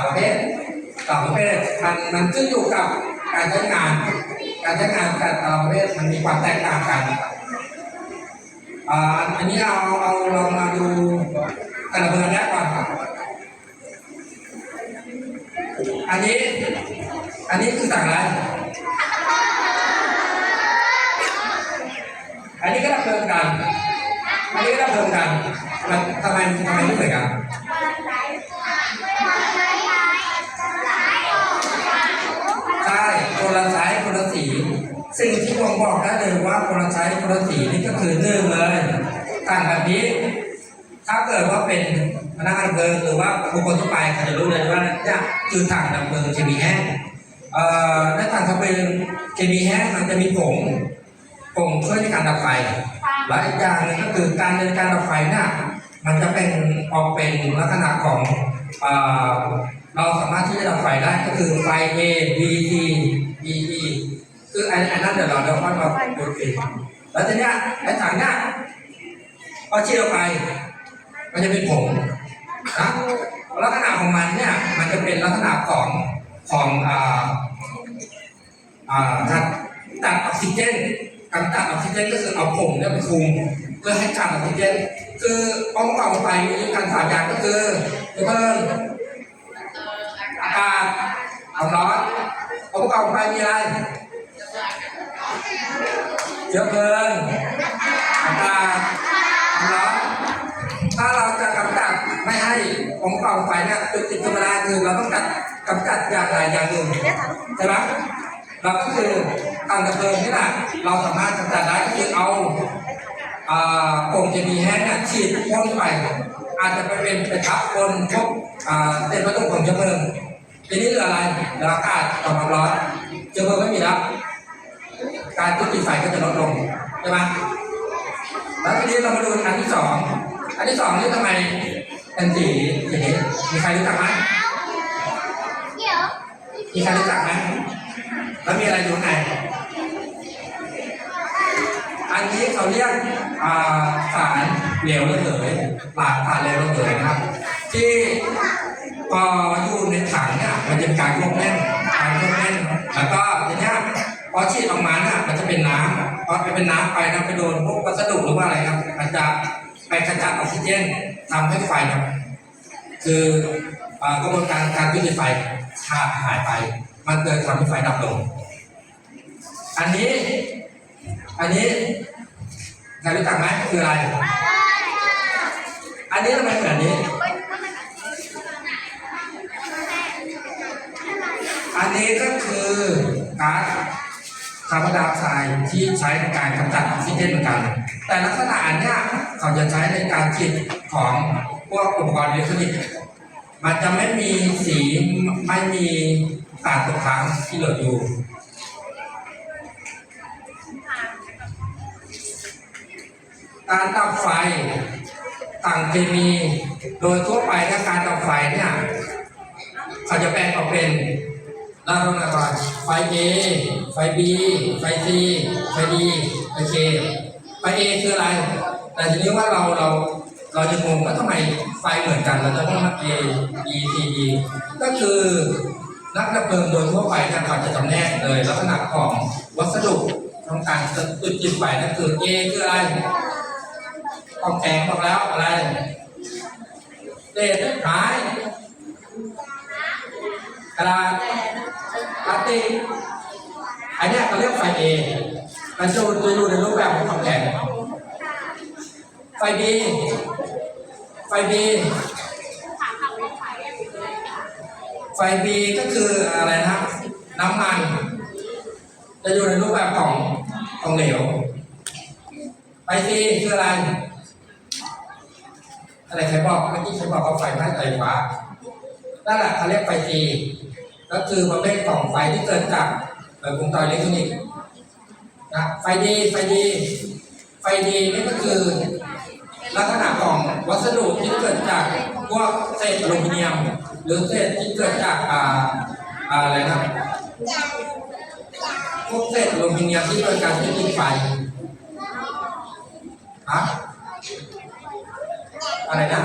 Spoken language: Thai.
ามประเภทสามประเภทมันมันขึ้นอยู่กับการใช้งาน การใช้งานแต่ละประเภทมันมีความแตกต่างกันอ่าอันนี้เราเอาเรามาดูแต่ละเบอร์แรกก่อนครับอันนี้ อันนี้คือต่างอะไร อันนี้ก็ดับเพลิงกัน อันนี้ก็ดับเพลิงกันมันทำไมทำไมไม่เหมือนกัน ใช่คนละไซส์คนละสี สิ่ง ที่ผมบอกได้เลยว่าคนละไซส์คนละสีนี่ก็คือหนึ่งเลยต่างแบบนี้ ถ้าเกิดว่าเป็นพนักงานดับเพลิงหรือว่าบุคคลทั่วไปเขาจะรู้เลยว่าเนี่ยคือถังดับเพลิงเคมีแห้งเอ่อในถังดับเพลิงเคมีแห้งมันจะมีผงผงช่วยในการดับไฟและอีกอย่างนึงก็คือการเดินการดับไฟเนี่ยมันจะเป็นออกเป็นลักษณะของเอ่อเราสามารถที่จะดับไฟได้ก็คือไฟ A B T E E คืออันอันนั้นเดี๋ยวเราเดี๋ยวค่อยมาดูอีกแล้วทีเนี้ยไอ้ถังเนี้ยพอฉีดออกไป มันจะเป็นผงนะลักษณะของมันเนี่ยมันจะเป็นลักษณะของของอ่าอ่าตัดตัดออกซิเจนการตัดออกซิเจนก็คือเอาผงเนี่ยไปคลุมเพื่อให้การออกซิเจนคือป้องกันไฟมีการสาอย่างก็คือเพิ่มอากาศเอาร้อนป้องกันไฟมีอะไร เชื้อเพลิงอากาศควาร้อนถ้าเราจะกำจัดไม่ให้ของเก่าไฟเนี่ยจุดติดธรรมดาคือเราต้องกัดกำจัดอย่างใดอย่างหนึ่งใช่ไหมเราก็คือทางดับเพลิงนี่แหละเราสามารถกำจัดได้ก็คือเอาอ่งเคมีแห้งนี่ยฉีดพ่นไป อาจจะไปเป็นไปทับบนพวกอ่าเศษวัตถุของเชื้อเพลิงทีนี้เหลืออะไรเหลืออากาศกับความร้อนเชื้อเพลิงไม่มีแล้ว การจุดติดไฟก็จะลดลงใช่ไหมแล้วทีนี้เรามาดูอันที่สอง อันที่สองนี่ทำไมเป็นสีอย่างนี้มีใครรู้จักไหมมีใครรู้จักไหมแล้วมีอะไรอยู่ข้างในอันนี้เขาเรียกสารเหลวระเหยปากสารเหลวระเหยนะครับ ที่พออยู่ในถังเนี่ยมันจะมีการควบแน่นการควบแน่นแล้วก็ทีเนี้ยพอฉีดออกมาเนี่ย เป็นน้ำพอไปเป็นน้ำไปนะไปโดนพวกวัสดุหรือว่าอะไรครับมันจะไปขจัดออกซิเจนทำให้ไฟเนี่ยคือกระบวนการการยุติไฟขาดหายไป มันเกิดทำให้ไฟดับลง อันนี้ อันนี้ใครรู้จักไหมคืออะไร อันนี้ทำไมเหมือนอันนี้ คาร์บอนไดออกไซด์ที่ใช้ในการกำจัดออกซิเจนเหมือนกัน แต่ลักษณะอันนี้เขาจะใช้ในการฉีดของพวกอุปกรณ์อิเล็กทรอนิกส์มันจะไม่มีสีไม่มีสารตกค้างที่เหลืออยู่การดับไฟต่างเคมีโดยทั่วไปถ้าการดับไฟเนี่ยเขาจะแบ่งออกเป็น ระดับระดับไฟ A ไฟ B ไฟ C ไฟ D ไฟ K ไฟ A คืออะไร แต่ทีนี้ว่าเราเราเราจะงงว่าทำไมไฟเหมือนกันเราจะต้องมา A B C D ก็คือนักดับเพลิงโดยทั่วไปเนี่ยเขาจะจำแนกเลยลักษณะของวัสดุของการจุดจุดไฟนั่นคือ A คืออะไรของแข็งบอกแล้วอะไรเศษไม้กระดาษ ติกอันนี้เขาเรียกไฟ A มันจะจะอยู่ในรูปแบบของของแข็งไฟ B ไฟ B ไฟ B ก็คืออะไรนะน้ำมัน จะอยู่ในรูปแบบของของเหลวไฟ C คืออะไร อะไรใครบอกเมื่อกี้ใครบอกว่าไฟไหม้ไฟฟ้านั่นแหละเขาเรียกไฟ C ก็คือประเภทของไฟที่เกิดจากวงจรอิเล็กทรอนิกส์นะไฟดีไฟดีไฟดีนี่ก็คือ ลักษณะของวัสดุที่เกิดจากพวกเศษอลูมิเนียม หรือเศษที่เกิดจากอ่าอ่าอะไรนะพวกเศษอลูมิเนียมที่เกิดการที่ติดไฟฮะอะไรนะ